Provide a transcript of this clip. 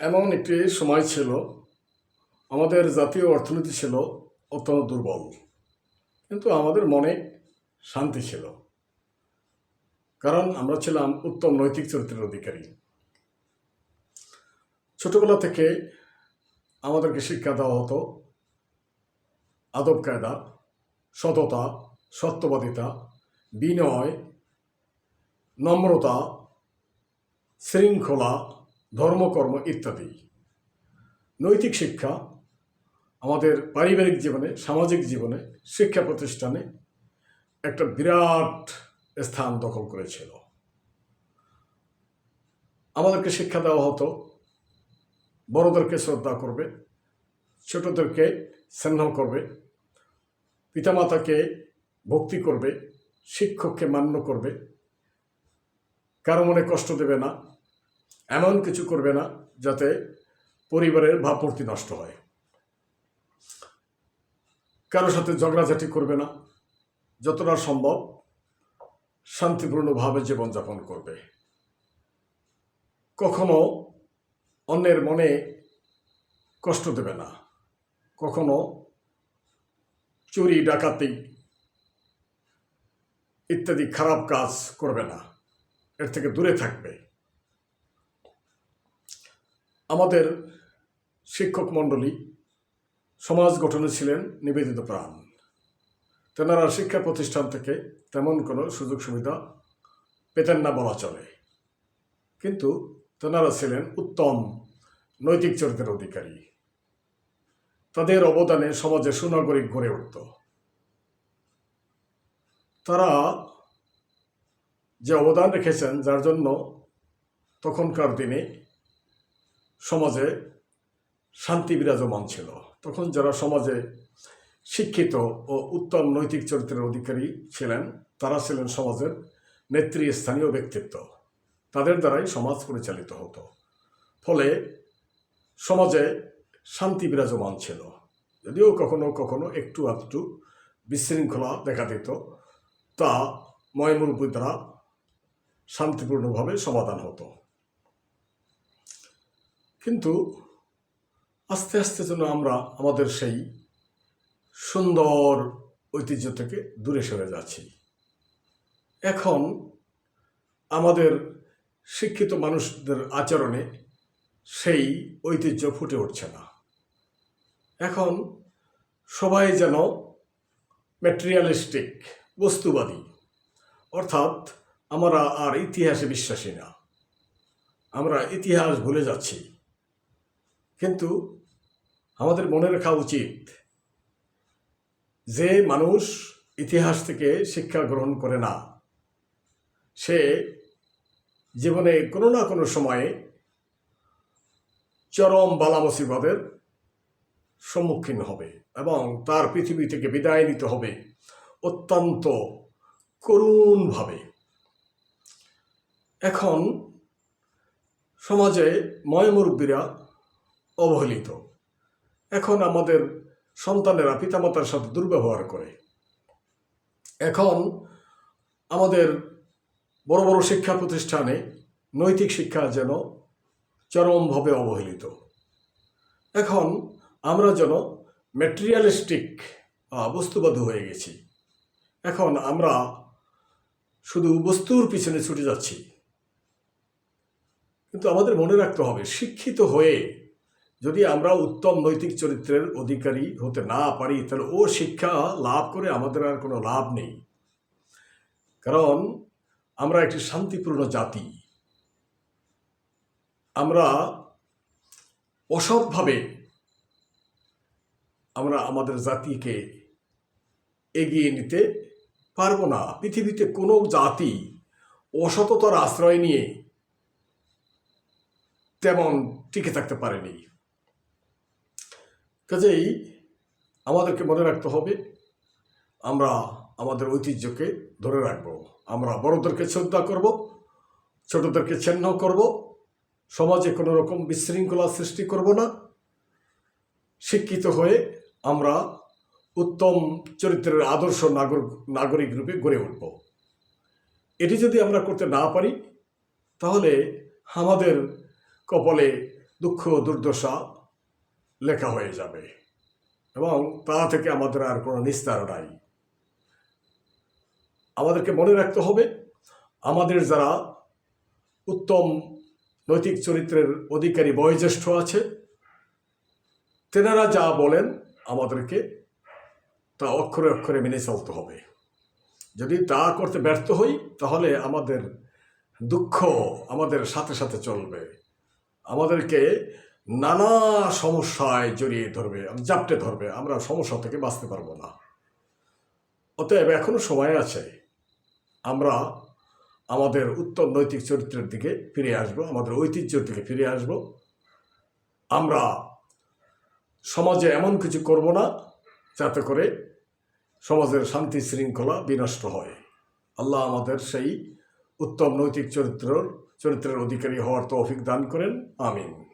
এমন একটি সময় ছিল, আমাদের জাতীয় অর্থনীতি ছিল অত্যন্ত দুর্বল, কিন্তু আমাদের মনে শান্তি ছিল। কারণ আমরা ছিলাম উত্তম নৈতিক চরিত্রের অধিকারী। ছোটবেলা থেকে আমাদেরকে শিক্ষা দেওয়া হতো, আদব কায়দা, সততা, সত্যবাদিতা, বিনয়, নম্রতা, শৃঙ্খলা ধর্মকর্ম ইত্যাদি। নৈতিক শিক্ষা আমাদের পারিবারিক জীবনে, সামাজিক জীবনে, শিক্ষা প্রতিষ্ঠানে একটা বিরাট স্থান দখল করেছিল। আমাদেরকে শিক্ষা দেওয়া হতো, বড়দেরকে শ্রদ্ধা করবে, ছোটদেরকে স্নেহ করবে, পিতামাতাকে ভক্তি করবে, শিক্ষককে মান্য করবে, কারও মনে কষ্ট দেবে না এমন কিছু করবে না যাতে পরিবারের ভাবমূর্তি নষ্ট হয়। কারও সাথে ঝগড়াঝাটি করবে না, যতটা সম্ভব শান্তিপূর্ণভাবে জীবনযাপন করবে। কখনো অন্যের মনে কষ্ট দেবে না, কখনো চুরি, ডাকাতি ইত্যাদি খারাপ কাজ করবে না, এর থেকে দূরে থাকবে। আমাদের শিক্ষক মণ্ডলী সমাজ গঠনে ছিলেন নিবেদিত প্রাণ। তেনারা শিক্ষা প্রতিষ্ঠান থেকে তেমন কোনো সুযোগ সুবিধা পেতেন না বলা চলে। কিন্তু তেনারা ছিলেন উত্তম নৈতিক চরিত্রের অধিকারী। তাদের অবদানে সমাজে সুনাগরিক গড়ে উঠত। তারা যে অবদান রেখেছেন, যার জন্য তখনকার দিনে সমাজে শান্তি বিরাজমান ছিল। তখন যারা সমাজে শিক্ষিত ও উত্তম নৈতিক চরিত্রের অধিকারী ছিলেন, তারা ছিলেন সমাজের নেতৃস্থানীয় ব্যক্তিত্ব। তাদের দ্বারাই সমাজ পরিচালিত হতো। ফলে সমাজে শান্তি বিরাজমান ছিল। যদিও কখনো কখনো একটু আধটু বিশৃঙ্খলা দেখা দিত, তা ময়মুরব্বী দ্বারা শান্তিপূর্ণভাবে সমাধান হতো। কিন্তু আস্তে আস্তে যেন আমরা আমাদের সেই সুন্দর ঐতিহ্য থেকে দূরে সরে যাচ্ছি। এখন আমাদের শিক্ষিত মানুষদের আচরণে সেই ঐতিহ্য ফুটে উঠছে না। এখন সবাই যেন ম্যাটেরিয়ালিস্টিক বস্তুবাদী, অর্থাৎ আমরা আর ইতিহাসে বিশ্বাসী না। আমরা ইতিহাস ভুলে যাচ্ছি। কিন্তু আমাদের মনে রাখা উচিত যে মানুষ ইতিহাস থেকে শিক্ষা গ্রহণ করে না। সে জীবনে কোনো না কোনো সময়ে চরম বালা মুসিবতের সম্মুখীন হবে এবং তার পৃথিবী থেকে বিদায় নিতে হবে অত্যন্ত করুণভাবে। এখন সমাজে ময়মুরব্বীরা অবহেলিত। এখন আমাদের সন্তানেরা পিতামাতার সাথে দুর্ব্যবহার করে। এখন আমাদের বড় বড় শিক্ষা প্রতিষ্ঠানে নৈতিক শিক্ষা যেন চরমভাবে অবহেলিত। এখন আমরা যেন ম্যাটেরিয়ালিস্টিক বস্তুবাদী হয়ে গেছি। এখন আমরা শুধু বস্তুর পিছনে ছুটে যাচ্ছি। কিন্তু আমাদের মনে রাখতে হবে, শিক্ষিত হয়ে যদি আমরা উত্তম নৈতিক চরিত্রের অধিকারী হতে না পারি, তাহলে ও শিক্ষা লাভ করে আমাদের আর কোনো লাভ নেই। কারণ আমরা একটি শান্তিপূর্ণ জাতি। আমরা অসৎভাবে আমরা আমাদের জাতিকে এগিয়ে নিতে পারব না। পৃথিবীতে কোনো জাতি অসততার আশ্রয় নিয়ে তেমন টিকে থাকতে পারেনি। কাজেই আমাদেরকে মনে রাখতে হবে, আমরা আমাদের ঐতিহ্যকে ধরে রাখব। আমরা বড়দেরকে শ্রদ্ধা করব, ছোটদেরকে চিহ্ন করব, সমাজে কোনো রকম বিশৃঙ্খলা সৃষ্টি করব না। শিক্ষিত হয়ে আমরা উত্তম চরিত্রের আদর্শ নাগরিক নাগরিক রূপে গড়ে উঠব। এটি যদি আমরা করতে না পারি, তাহলে আমাদের কপালে দুঃখ, দুর্দশা লেখা হয়ে যাবে। এবং তা থেকে আমাদের আর কোনো নিস্তার নাই। আমাদেরকে মনে রাখতে হবে, আমাদের যারা উত্তম নৈতিক চরিত্রের অধিকারী বয়োজ্যেষ্ঠ আছে, তেনারা যা বলেন আমাদেরকে তা অক্ষরে অক্ষরে মেনে চলতে হবে। যদি তা করতে ব্যর্থ হই, তাহলে আমাদের দুঃখ আমাদের সাথে সাথে চলবে। আমাদেরকে নানা সমস্যায় জড়িয়ে ধরবে, জাপটে ধরবে, আমরা সমস্যা থেকে বাঁচতে পারব না। অতএব এখনও সময় আছে, আমরা আমাদের উত্তম নৈতিক চরিত্রের দিকে ফিরে আসব, আমাদের ঐতিহ্যের দিকে ফিরে আসব। আমরা সমাজে এমন কিছু করব না, যাতে করে সমাজের শান্তি শৃঙ্খলা বিনষ্ট হয়। আল্লাহ আমাদের সেই উত্তম নৈতিক চরিত্র চরিত্রের অধিকারী হওয়ার তৌফিক দান করেন। আমিন।